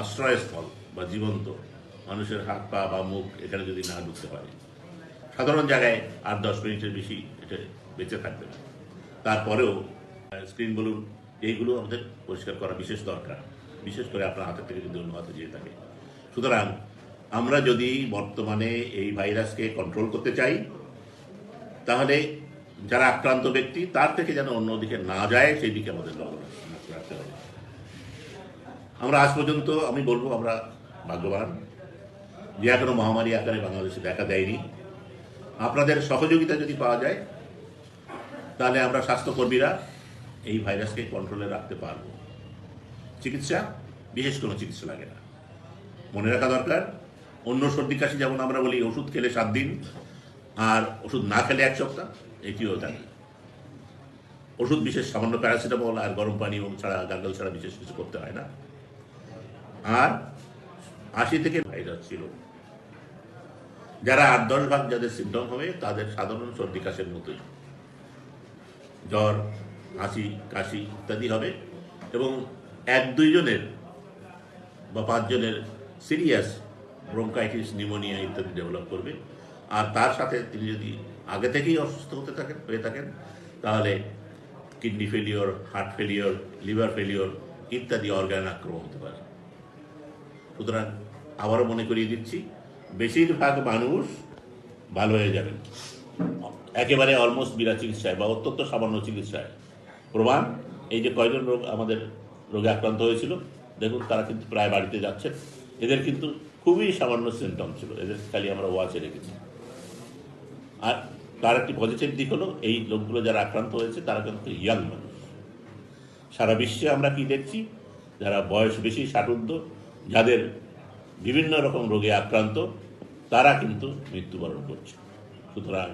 আশ্রয়স্থল বা জীবন্ত, মানুষের হাত, পা বা মুখ এখানে যদি না ঢুকতে পারে। সাধারণ জায়গায় আট দশ মিনিটের বেশি এটা বেঁচে থাকবে না। তারপরেও স্ক্রিন বলুন, এইগুলো আমাদের পরিষ্কার করা বিশেষ দরকার। বিশেষ করে আপনার হাতের থেকে যদি অন্য হাতে যেয়ে থাকে। সুতরাং, আমরা যদি বর্তমানে এই ভাইরাসকে কন্ট্রোল করতে চাই, তাহলে যারা আক্রান্ত ব্যক্তি, তার থেকে যেন অন্যদিকে না যায়, সেই দিকে আমাদের লক্ষ্য রাখতে হবে। আমরা আজ পর্যন্ত, আমি বলব, আমরা ভাগ্যবান। যে এখনও মহামারী আকারে বাংলাদেশে দেখা দেয়নি। আপনাদের সহযোগিতা যদি পাওয়া যায়, তাহলে আমরা স্বাস্থ্যকর্মীরা এই ভাইরাসকে কন্ট্রোলে রাখতে পারব। চিকিৎসা, বিশেষ কোনো চিকিৎসা লাগে না। মনে রাখা দরকার, অন্য সর্দি কাশি যেমন আমরা বলি, ওষুধ খেলে সাত দিন, আর ওষুধ না খেলে এক সপ্তাহ, এটিও তাই। ওষুধ বিশেষ সামান্য প্যারাসিটামল আর গরম পানি ছাড়া, গার্গল ছাড়া বিশেষ কিছু করতে হয় না। আর আশি থেকে ভাইরাস ছিল। যারা আট দশ ভাগ যাদের সিমটম হবে, তাদের সাধারণ সর্দি, কাশের মতোই। জ্বর, হাসি, কাশি ইত্যাদি হবে এবং এক দুইজনের বা পাঁচজনের সিরিয়াস ব্রঙ্কাইটিস, নিউমোনিয়া ইত্যাদি ডেভেলপ করবে। আর তার সাথে তিনি যদি আগে থেকেই অসুস্থ হতে থাকেন, হয়ে থাকেন, তাহলে kidney failure heart failure liver failure ইত্যাদি অর্গান আক্রমণ হতে পারে। সুতরাং আবারও মনে করিয়ে দিচ্ছি, বেশিরভাগ মানুষ ভালো হয়ে যাবেন। একেবারে অলমোস্ট বিনা চিকিৎসায় বা অত্যন্ত সামান্য চিকিৎসায়। প্রমাণ, এই যে কয়জন রোগ আমাদের রোগে আক্রান্ত হয়েছিল, দেখুন তারা কিন্তু প্রায় বাড়িতে যাচ্ছেন। এদের কিন্তু খুবই সামান্য সিমটম ছিল, এদের খালি আমরা ওয়াচে রেখেছি। আর তার একটি পজিটিভ দিক হলো, এই লোকগুলো যারা আক্রান্ত হয়েছে, তারা কিন্তু ইয়াং মানুষ। সারা বিশ্বে আমরা কি দেখছি, যারা বয়স বেশি ষাটুর্ধ যাদের বিভিন্ন রকম রোগে আক্রান্ত, তারা কিন্তু মৃত্যুবরণ করছে। সুতরাং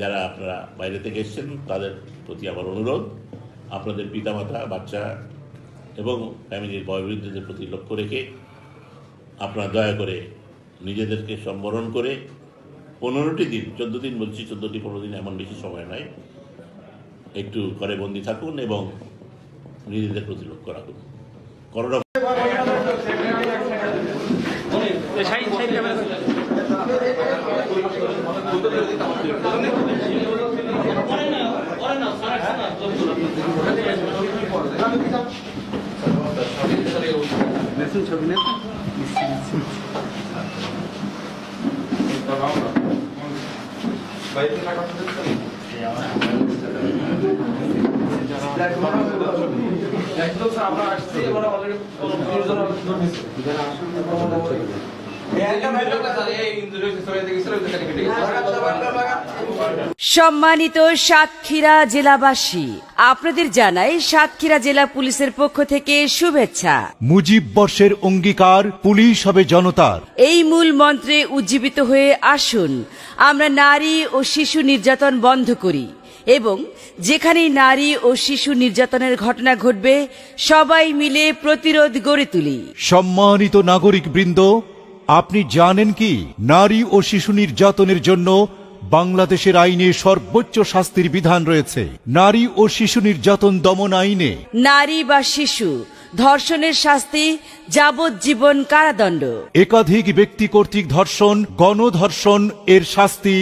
যারা আপনারা বাইরে থেকে এসেছেন, তাদের প্রতি আমার অনুরোধ। আপনাদের পিতামাতা, বাচ্চা এবং ফ্যামিলির বয়োবৃদ্ধদের প্রতি লক্ষ্য রেখে আপনারা দয়া করে নিজেদেরকে সম্বরণ করে পনেরোটি দিন, চোদ্দ দিন বলছি, চোদ্দোটি পনেরো দিন এমন বেশি সময় নয়, একটু ঘরে বন্দি থাকুন এবং নিজেদের প্রতি লক্ষ্য রাখুন। করোনা মেসেজ ছবি না? আমরা আসছি আমরা অলরেডি সম্মানিত সাতক্ষীরা জেলাবাসী আপনাদের জানাই সাতক্ষীরা জেলা পুলিশের পক্ষ থেকে শুভেচ্ছা। মুজিব বর্ষের অঙ্গীকার পুলিশ হবে জনতার। এই মূল মন্ত্রে উজ্জীবিত হয়ে আসুন। আমরা নারী ও শিশু নির্যাতন বন্ধ করি এবং যেখানেই নারী ও শিশু নির্যাতনের ঘটনা ঘটবে সবাই মিলে প্রতিরোধ গড়ে তুলি। সম্মানিত নাগরিক বৃন্দ আপনি জানেন কি? নারী ও শিশু নির্যাতনের জন্য বাংলাদেশের আইনে সর্বোচ্চ শাস্তির বিধান রয়েছে। নারী ও শিশু নির্যাতন দমন আইনে। নারী বা শিশু ধর্ষণের শাস্তি যাবজ্জীবন কারাদণ্ড। একাধিক ব্যক্তি কর্তৃক ধর্ষণ গণধর্ষণ এর শাস্তি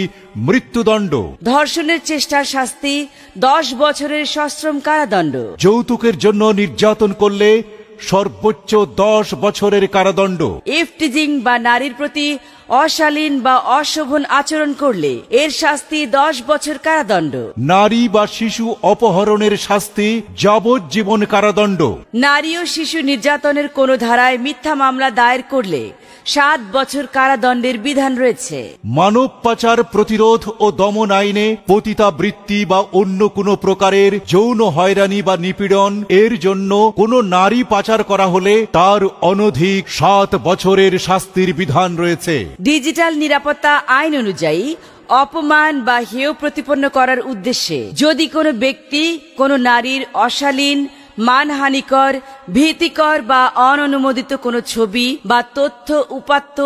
মৃত্যুদণ্ড। ধর্ষণের চেষ্টার শাস্তি দশ বছরের সশ্রম কারাদণ্ড। যৌতুকের জন্য নির্যাতন করলে সর্বোচ্চ দশ বছরের কারাদণ্ড। ইফটিজিং বা নারীর প্রতি অশালীন বা অশোভন আচরণ করলে এর শাস্তি দশ বছর কারাদণ্ড। নারী বা শিশু অপহরণের শাস্তি যাবজ্জীবন কারাদণ্ড। নারী ও শিশু নির্যাতনের কোনো ধারায় মিথ্যা মামলা দায়ের করলে সাত বছর কারাদণ্ডের বিধান রয়েছে। মানব পাচার প্রতিরোধ ও দমন আইনে পতিতাবৃত্তি বা অন্য কোনো প্রকারের যৌন হয়রানি বা নিপীড়ন এর জন্য কোনো নারী পাচার করা হলে তার অনধিক সাত বছরের শাস্তির বিধান রয়েছে। ডিজিটাল নিরাপত্তা আইন অনুযায়ী অপমান বা হেয় প্রতিপন্ন করার উদ্দেশ্যে যদি কোনো ব্যক্তি, কোনো নারীর অশালীন, মানহানিকর, ভীতিকর বা অননুমোদিত কোনো ছবি বা তথ্য উপাত্ত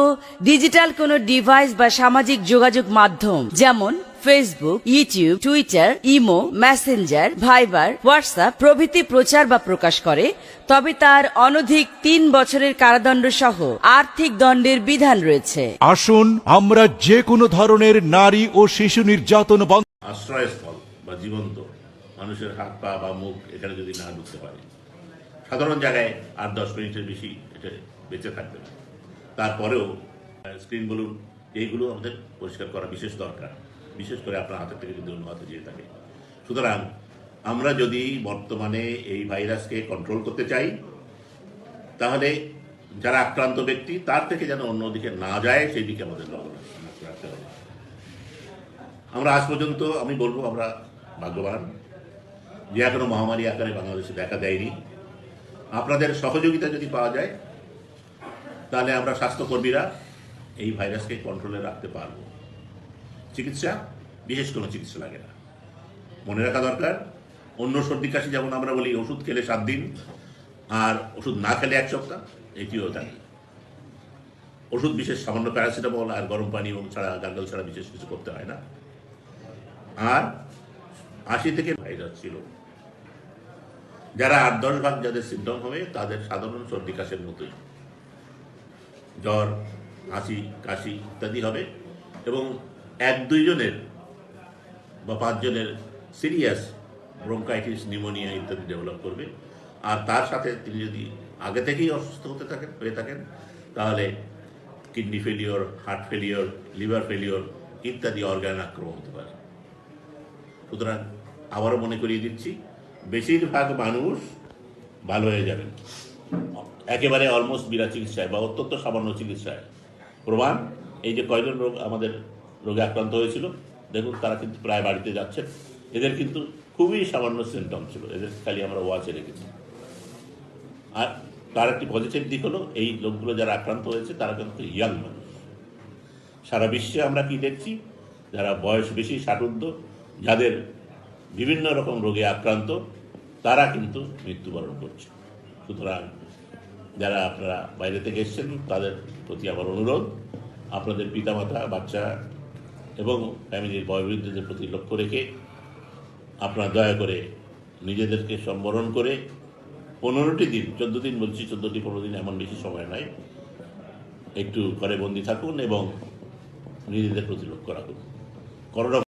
ডিজিটাল কোনো ডিভাইস বা সামাজিক যোগাযোগ মাধ্যম, যেমন Facebook YouTube Twitter imo Messenger Viber WhatsApp প্রভৃতি প্রচার বা প্রকাশ করে তবে তার অনধিক তিন বছরের কারাদণ্ড সহ আর্থিক দণ্ডের বিধান রয়েছে। আসুন আমরা যে কোনো ধরনের নারী ও শিশু নির্যাতন বন্ধ আশ্রয়স্থল বা জীবন্ত মানুষের হাত পা বা মুখ এখানে যদি না ঢুকতে পারে সাধারণ জায়গায় আট দশ মিনিটের বেশি এটা বেঁচে থাকবে না। তারপরেও স্ক্রিন বলুন এইগুলো আমাদের পরিষ্কার করা বিশেষ দরকার। বিশেষ করে আপনার হাতের থেকে যদি অন্য হাতে যেয়ে থাকে। সুতরাং আমরা যদি বর্তমানে এই ভাইরাসকে কন্ট্রোল করতে চাই, তাহলে যারা আক্রান্ত ব্যক্তি, তার থেকে যেন অন্যদিকে না যায়, সেই দিকে আমাদের লক্ষ্য রাখতে হবে। আমরা আজ পর্যন্ত, আমি বলব, আমরা ভাগ্যবান যে এখনও মহামারী আকারে বাংলাদেশে দেখা দেয়নি। আপনাদের সহযোগিতা যদি পাওয়া যায়, তাহলে আমরা স্বাস্থ্যকর্মীরা এই ভাইরাসকে কন্ট্রোলে রাখতে পারব। চিকিৎসা, বিশেষ কোনো চিকিৎসা লাগে না। মনে রাখা দরকার, অন্য সর্দি কাশি যেমন আমরা বলি, ওষুধ খেলে সাত দিন, আর ওষুধ না খেলে এক সপ্তাহ, এটিও জানি ওষুধ বিশেষ সামান্য প্যারাসিটামল আর গরম পানি এবং ছাড়া গার্গল ছাড়া বিশেষ কিছু করতে হয় না। আর আশি থেকে ভাইরাস ছিল। যারা আট দশ ভাগ যাদের সিমটম হবে, তাদের সাধারণ সর্দি কাশের মতোই। জ্বর, হাসি, কাশি ইত্যাদি হবে এবং এক দুইজনের বা পাঁচজনের সিরিয়াস ব্রঙ্কাইটিস, নিউমোনিয়া ইত্যাদি ডেভেলপ করবে। আর তার সাথে তিনি যদি আগে থেকেই অসুস্থ হতে থাকেন, হয়ে থাকেন, তাহলে kidney failure, heart failure, liver failure ইত্যাদি অর্গান আক্রমণ হতে পারে। সুতরাং আবারও মনে করিয়ে দিচ্ছি, বেশিরভাগ মানুষ ভালো হয়ে যাবেন। একেবারে অলমোস্ট বিনা চিকিৎসায় বা অত্যন্ত সামান্য চিকিৎসায়। প্রমাণ, এই যে কয়জন রোগ আমাদের রোগে আক্রান্ত হয়েছিল। দেখুন, তারা কিন্তু প্রায় বাড়িতে যাচ্ছেন এদের কিন্তু খুবই সামান্য সিমটম ছিল। এদের খালি আমরা ওয়াচে রেখেছি। আর তার একটি পজিটিভ দিক হলো, এই লোকগুলো যারা আক্রান্ত হয়েছে, তারা কিন্তু ইয়াং মানুষ। সারা বিশ্বে আমরা কি দেখছি? যারা বয়স বেশি ষাটুর্ধ যাদের বিভিন্ন রকম রোগে আক্রান্ত, তারা কিন্তু মৃত্যুবরণ করছে। সুতরাং যারা আপনারা বাইরে থেকে এসেছেন, তাদের প্রতি আমার অনুরোধ। আপনাদের পিতামাতা, বাচ্চা এবং ফ্যামিলির বয়োবৃদ্ধদের প্রতি লক্ষ্য রেখে আপনারা দয়া করে নিজেদেরকে সম্বরণ করে পনেরোটি দিন, চোদ্দ দিন বলছি, চোদ্দটি, পনেরো দিন এমন বেশি সময় নয়। একটু ঘরে বন্দি থাকুন এবং নিজেদের প্রতি লক্ষ্য রাখুন। করোনা